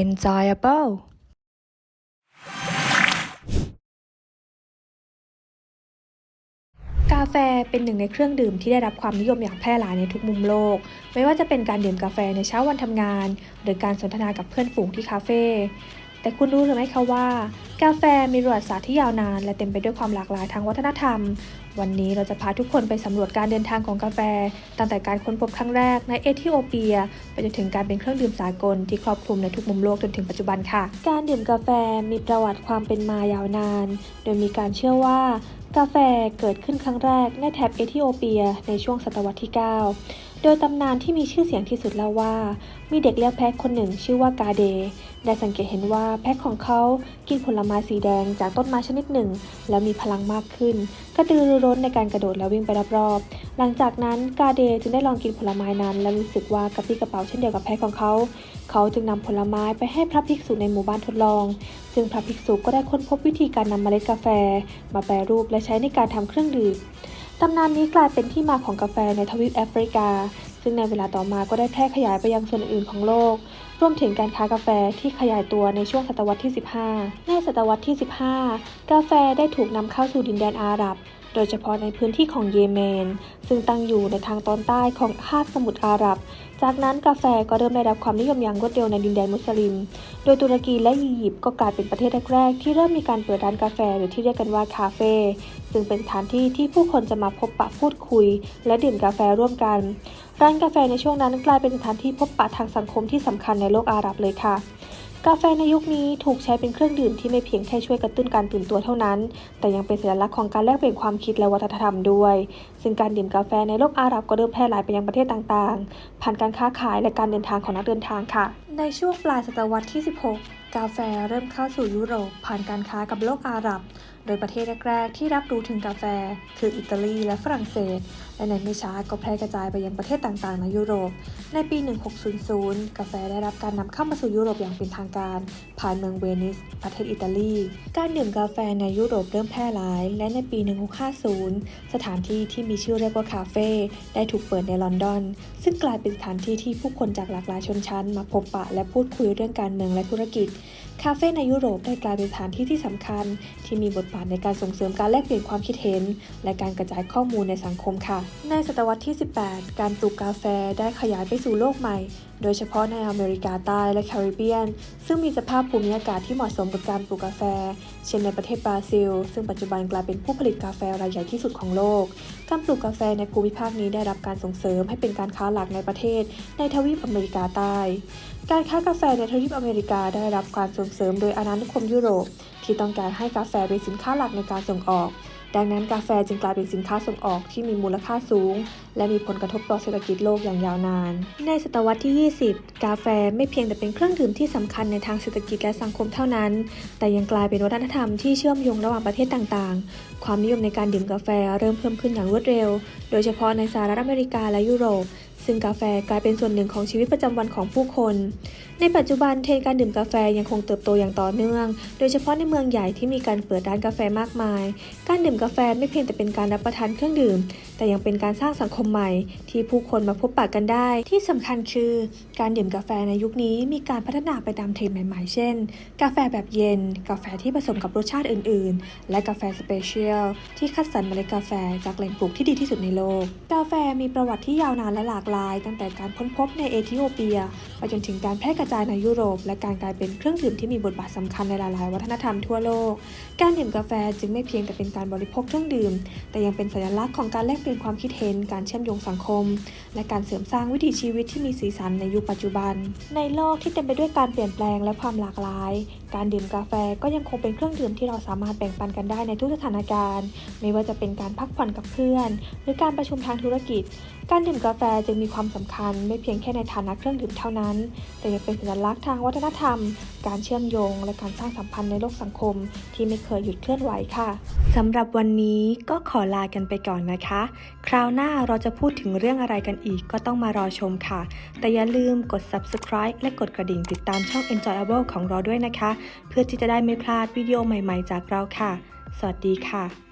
enjoyable กาแฟเป็นหนึ่งในเครื่องดื่มที่ได้รับความนิยมอย่างแพร่หลายในทุกมุมโลก ไม่ว่าจะเป็นการดื่มกาแฟในเช้าวันทำงาน หรือการสนทนากับเพื่อนฝูงที่คาเฟ่แต่คุณรู้หรือไม่คะว่า กาแฟมีประวัติศาสตร์ที่ยาวนาน และเต็มไปด้วยความหลากหลายทางวัฒนธรรม วันนี้เราจะพาทุกคนไปสำรวจการเดินทางของกาแฟ ตั้งแต่การค้นพบครั้งแรกในเอธิโอเปีย ไปจนถึงการเป็นเครื่องดื่มสากลที่ครอบคลุมในทุกมุมโลกจนถึงปัจจุบันค่ะ การดื่มกาแฟมีประวัติความเป็นมายาวนาน โดยมีการเชื่อว่ากาแฟเกิดขึ้นครั้งแรกในแถบเอธิโอเปีย ในช่วงศตวรรษที่ 9 โดยตำนานที่มีชื่อเสียงที่สุดเล่าว่า มีเด็กเลี้ยงแพะคนหนึ่งชื่อว่ากาเด ได้สังเกตเห็นว่าแพะของเขากินผลไม้สีแดงจากต้นไม้ชนิดหนึ่ง แล้วมีพลังมากขึ้น กระตือรือร้นในการกระโดดและวิ่งไปรอบๆ หลังจากนั้นกาเดจึงได้ลองกินผลไม้นั้น และรู้สึกว่ากระปี้กระเป๋าเช่นเดียวกับแพะของเขา เขาจึงนำผลไม้ไปให้พระภิกษุในหมู่บ้านทดลอง ซึ่งพระภิกษุก็ได้ค้นพบวิธีการนำเมล็ดกาแฟ มาแปรรูปและใช้ในการทำเครื่องดื่ม ตำนานนี้กลายเป็นที่มาของกาแฟในทวีปแอฟริกา ซึ่งในเวลาต่อมาก็ได้แพร่ขยายไปยังส่วนอื่นๆของโลก รวมถึงการค้ากาแฟที่ขยายตัวในช่วงศตวรรษที่ 15 ในศตวรรษที่ 15 กาแฟได้ถูกนำเข้าสู่ดินแดนอาหรับ โดยเฉพาะในพื้นที่ของเยเมน ซึ่งตั้งอยู่ในทางตอนใต้ของคาบสมุทรอาหรับ จากนั้นกาแฟก็เริ่มได้รับความนิยมอย่างรวดเร็วในดินแดนมุสลิม โดยตุรกีและอียิปต์ก็กลายเป็นประเทศแรกๆที่เริ่มมีการเปิดร้านกาแฟหรือที่เรียกกันว่าคาเฟ่ซึ่งเป็นสถานที่ที่ผู้คนจะมาพบปะพูดคุย และดื่มกาแฟร่วมกัน ร้านกาแฟในช่วงนั้นกลายเป็นสถานที่พบปะทางสังคมที่สำคัญในโลกอาหรับเลยค่ะ กาแฟในยุคนี้ถูกใช้เป็นเครื่องดื่มที่ไม่เพียงแค่ช่วยกระตุ้นการตื่นตัวเท่านั้น แต่ยังเป็นสัญลักษณ์ของการแลกเปลี่ยนความคิดและวัฒนธรรมด้วย ซึ่งการดื่มกาแฟในโลกอาหรับก็เริ่มแพร่หลายไปยังประเทศต่างๆ ผ่านการค้าขายและการเดินทางของนักเดินทางค่ะ ในช่วงปลายศตวรรษที่ 16 กาแฟเริ่มเข้าสู่ยุโรปผ่านการค้ากับโลกอาหรับ โดยประเทศแรกๆที่รับรู้ถึงกาแฟ คืออิตาลีและฝรั่งเศส และในไม่ช้าก็แพร่กระจายไปยังประเทศต่างๆ ในยุโรป ในปี 1600 กาแฟได้รับการนำเข้ามาสู่ยุโรปอย่างเป็นทางการ ผ่านเมืองเวนิส ประเทศอิตาลี การดื่มกาแฟในยุโรปเริ่มแพร่หลาย และในปี 1650 สถานที่ที่มีชื่อเรียกว่าคาเฟ่ได้ถูกเปิดในลอนดอน ซึ่งกลายเป็นสถานที่ที่ผู้คนจากหลากหลายชนชั้น มาพบปะและพูดคุยเรื่องการเมืองและธุรกิจคาเฟ่ในยุโรปได้กลายเป็นสถานที่ที่สำคัญ ที่มีบทบาทในการส่งเสริมการแลกเปลี่ยนความคิดเห็น และการกระจายข้อมูลในสังคมค่ะ ในศตวรรษที่ 18 การปลูกกาแฟได้ขยายไปสู่โลกใหม่ โดยเฉพาะในอเมริกาใต้และแคริบเบียน ซึ่งมีสภาพภูมิอากาศที่เหมาะสมกับการปลูกกาแฟ เช่นในประเทศบราซิล ซึ่งปัจจุบันกลายเป็นผู้ผลิตกาแฟรายใหญ่ที่สุดของโลก การปลูกกาแฟในภูมิภาคนี้ได้รับการส่งเสริมให้เป็นการค้าหลักในประเทศ ในทวีปอเมริกาใต้ การค้ากาแฟในทวีปอเมริกาได้รับการส่งเสริมโดยอาณานิคมยุโรป ที่ต้องการให้กาแฟเป็นสินค้าหลักในการส่งออก ดังนั้นกาแฟจึงกลายเป็นสินค้าส่งออกที่มีมูลค่าสูง และมีผลกระทบต่อเศรษฐกิจโลกอย่างยาวนาน ในศตวรรษที่ 20 กาแฟไม่เพียงแต่เป็นเครื่องดื่มที่สำคัญในทางเศรษฐกิจและสังคมเท่านั้น แต่ยังกลายเป็นวัฒนธรรมที่เชื่อมโยงระหว่างประเทศต่างๆ ความนิยมในการดื่มกาแฟเริ่มเพิ่มขึ้นอย่างรวดเร็ว โดยเฉพาะในสหรัฐอเมริกาและยุโรป ซึ่งกาแฟกลายเป็นส่วนหนึ่งของชีวิตประจำวันของผู้คน ในปัจจุบันเทรนการดื่มกาแฟยังคงเติบโตอย่างต่อเนื่อง โดยเฉพาะในเมืองใหญ่ที่มีการเปิดร้านกาแฟมากมาย การดื่มกาแฟไม่เพียงแต่เป็นการรับประทานเครื่องดื่ม แต่ยังเป็นการสร้างสังคมใหม่ ที่ผู้คนมาพบปะกันได้ ที่สำคัญคือ การดื่มกาแฟในยุคนี้มีการพัฒนาไปตามเทรนด์ใหม่ๆ เช่น กาแฟแบบเย็น กาแฟที่ผสมกับรสชาติอื่น ๆ และกาแฟสเปเชียลที่คัดสรรเมล็ดกาแฟจากแหล่งปลูกที่ดีที่สุดในโลก กาแฟมีประวัติที่ยาวนานและหลากหลาย ตั้งแต่การค้นพบในเอธิโอเปียไปจนถึงการแพร่กระจายในยุโรป และการกลายเป็นเครื่องดื่มที่มีบทบาทสำคัญในหลายๆ วัฒนธรรมทั่วโลก การดื่มกาแฟจึงไม่เพียงแต่เป็นการบริโภคเครื่องดื่ม แต่ยังเป็นสัญลักษณ์ของการแลกเปลี่ยนความคิดเห็นการเชื่อมโยงสังคม และการเสริมสร้างวิถีชีวิตที่มีสีสันในยุคปัจจุบัน ในโลกที่เต็มไปด้วยการเปลี่ยนแปลงและความหลากหลาย การดื่มกาแฟก็ยังคงเป็นเครื่องดื่มที่เราสามารถแบ่งปันกันได้ในทุกสถานการณ์ ไม่ว่าจะเป็นการพักผ่อนกับเพื่อน หรือการประชุมทางธุรกิจ การดื่มกาแฟจึงมีความสำคัญ ไม่เพียงแค่ในฐานะเครื่องดื่มเท่านั้น แต่ยังเป็นสัญลักษณ์ทางวัฒนธรรม การเชื่อมโยง และการสร้างสัมพันธ์ในโลกสังคม ที่ไม่เคยหยุดเคลื่อนไหวค่ะสำหรับวันนี้ก็ขอลากันไปก่อนนะคะ คราวหน้าเราจะพูดถึงเรื่องอะไรกันอีกก็ต้องมารอชมค่ะ แต่อย่าลืมกด subscribe และกดกระดิ่งติดตามช่อง Enjoyable ของเราด้วยนะคะ เพื่อที่จะได้ไม่พลาดวิดีโอใหม่ๆจากเราค่ะ สวัสดีค่ะ